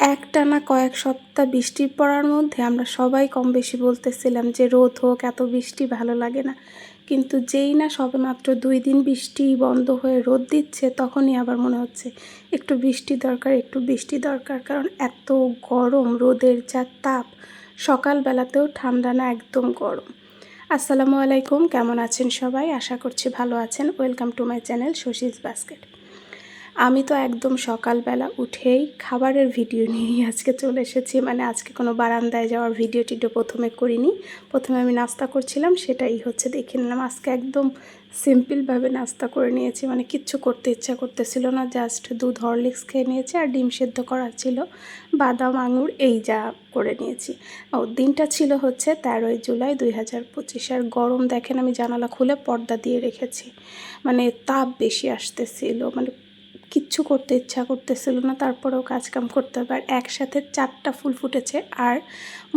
একটানা কয়েক সপ্তাহ বৃষ্টি পড়ার মধ্যে আমরা সবাই কম বেশি বলতেছিলাম যে, রোদ হোক, এত বৃষ্টি ভালো লাগে না। কিন্তু যেই না সবেমাত্র দুই দিন বৃষ্টি বন্ধ হয়ে রোদ দিচ্ছে, তখনই আবার মনে হচ্ছে একটু বৃষ্টি দরকার, একটু বৃষ্টি দরকার। কারণ এত গরম, রোদের যা তাপ, সকালবেলাতেও ঠান্ডা না, একদম গরম। আসসালামু আলাইকুম, কেমন আছেন সবাই? আশা করছি ভালো আছেন। Welcome to my channel Shashi's basket. আমি তো একদম সকালবেলা উঠেই খাবারের ভিডিও নিয়েই আজকে চলে এসেছি। মানে আজকে কোনো বারান্দায় যাওয়ার ভিডিও প্রথমে করিনি। প্রথমে আমি নাস্তা করছিলাম, সেটাই হচ্ছে দেখে নিলাম। আজকে একদম সিম্পলভাবে নাস্তা করে নিয়েছি। মানে কিচ্ছু করতে ইচ্ছা করতেছিল না, জাস্ট দুধ হরলিক্স খেয়ে নিয়েছি আর ডিম সেদ্ধ করা ছিল। বাদাম, আঙুর, এই যা করে নিয়েছি। ও, দিনটা ছিল হচ্ছে তেরোই জুলাই দুই হাজার পঁচিশ। আর গরম দেখেন আমি জানালা খুলে পর্দা দিয়ে রেখেছি। মানে তাপ বেশি আসতেছিল। মানে কিচ্ছু করতে ইচ্ছা করতেছিল না, তারপরেও কাজকাম করতে হবে। আর একসাথে চারটা ফুল ফুটেছে আর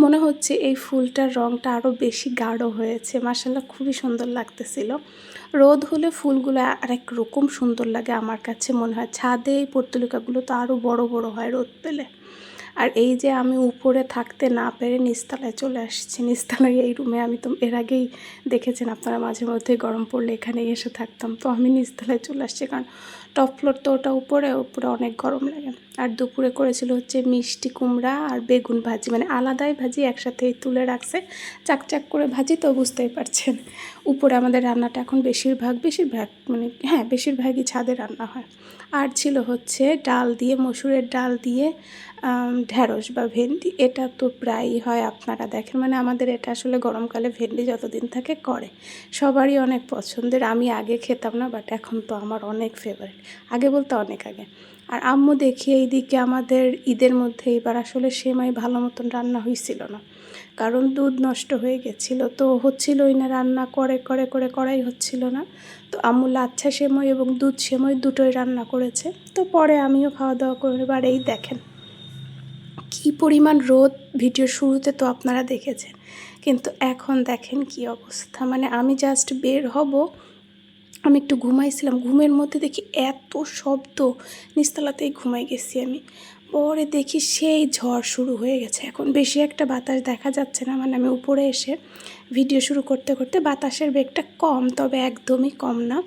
মনে হচ্ছে এই ফুলটার রঙটা আরও বেশি গাঢ় হয়েছে। মার্শাল্লাহ খুবই সুন্দর লাগতেছিল। রোদ হলে ফুলগুলো আরেক রকম সুন্দর লাগে আমার কাছে মনে হয়। ছাদে এই পর্তুলিকাগুলো তো আরও বড় বড় হয় রোদ পেলে। আর এই যে আমি উপরে থাকতে না পেরে নিস্তালায় চলে আসছি, নিস্তালায় এই রুমে আমি তো এর আগেই দেখেছেন আপনারা মাঝে মধ্যে গরম পড়লে এখানে এসে থাকতাম, তো আমি নিস্তালায় চলে আসছি কারণ টপ ফ্লোর তো ওটা উপরে উপরে অনেক গরম লাগে। আর দুপুরে করেছিল হচ্ছে মিষ্টি কুমড়া আর বেগুন ভাজি মানে আলাদাই ভাজি একসাথেই তুলে রাখছে চাকচাক করে ভাজি তো বুঝতেই পারছেন। উপরে আমাদের রান্নাটা এখন বেশিরভাগ বেশিরভাগ মানে হ্যাঁ বেশিরভাগই ছাদে রান্না হয়। আর ছিল হচ্ছে ডাল দিয়ে, মসুরের ডাল দিয়ে ঢ্যাঁড়স বা ভেন্ডি, এটা তো প্রায়ই হয় আপনারা দেখেন। মানে আমাদের এটা আসলে গরমকালে ভেন্ডি যতদিন থাকে করে। সবারই অনেক পছন্দের। আমি আগে খেতাম না বাট এখন তো আমার অনেক ফেভারিট আগে বলতে অনেক আগে। আর আম্মু দেখি এইদিকে আমাদের ঈদের মধ্যে এবার আসলে সেমাই ভালো মতন রান্না হয়েছিল না। কারণ দুধ নষ্ট হয়ে গেছিল। তো হচ্ছিলই না রান্না, করে করে করে করাই হচ্ছিল না। তো আম্মু লাচ্ছা সেমই এবং দুধ সেমই দুটোই রান্না করেছে। তো পরে আমিও খাওয়া দাওয়া করে এবার এই দেখেন। কি পরিমাণ রোদ ভিডিও শুরুতে তো আপনারা দেখেছেন, কিন্তু এখন দেখেন কি অবস্থা। মানে আমি জাস্ট বের হব, আমি একটু ঘুমাইছিলাম, ঘুমের মধ্যে দেখি এত শব্দ নিচতলাতেই ঘুমাই গেছি আমি। পরে দেখি সেই ঝড় শুরু হয়ে গেছে। এখন বেশি একটা বাতাস দেখা যাচ্ছে না মানে আমি উপরে এসে ভিডিও শুরু করতে করতে বাতাসের বেগটা কম, তবে একদমই কম না।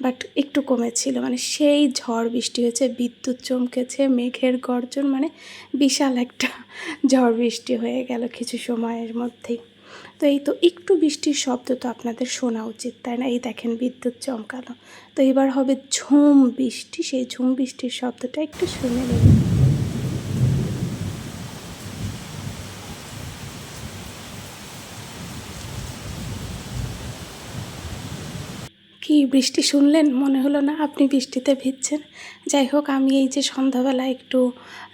বাট একটু কমেছিল। মানে সেই ঝড় বৃষ্টি হয়েছে, বিদ্যুৎ চমকেছে, মেঘের গর্জন মানে বিশাল একটা ঝড় বৃষ্টি হয়ে গেল কিছু সময়ের মধ্যেই। তো এই তো একটু বৃষ্টির শব্দ তো আপনাদের শোনা উচিত, তাই না? এই দেখেন বিদ্যুৎ চমকালো। তো এবার হবে ঝুম বৃষ্টি, সেই ঝুম বৃষ্টির শব্দটা একটু শুনে নেবেন কি বৃষ্টি শুনলেন? মনে হলো না আপনি বৃষ্টিতে ভিজছেন। যাই হোক, আমি এই যে সন্ধ্যাবেলা একটু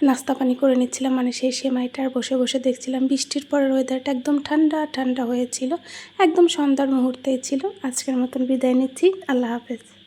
নাস্তা পানি করে নিচ্ছিলাম মানে সেই সেমাইটার বসে বসে দেখছিলাম। বৃষ্টির পরের ওয়েদারটা একদম ঠান্ডা ঠান্ডা হয়েছিল। একদম সন্ধ্যার মুহূর্তেই ছিল। আজকের মতন বিদায় নিচ্ছি। আল্লাহ হাফেজ।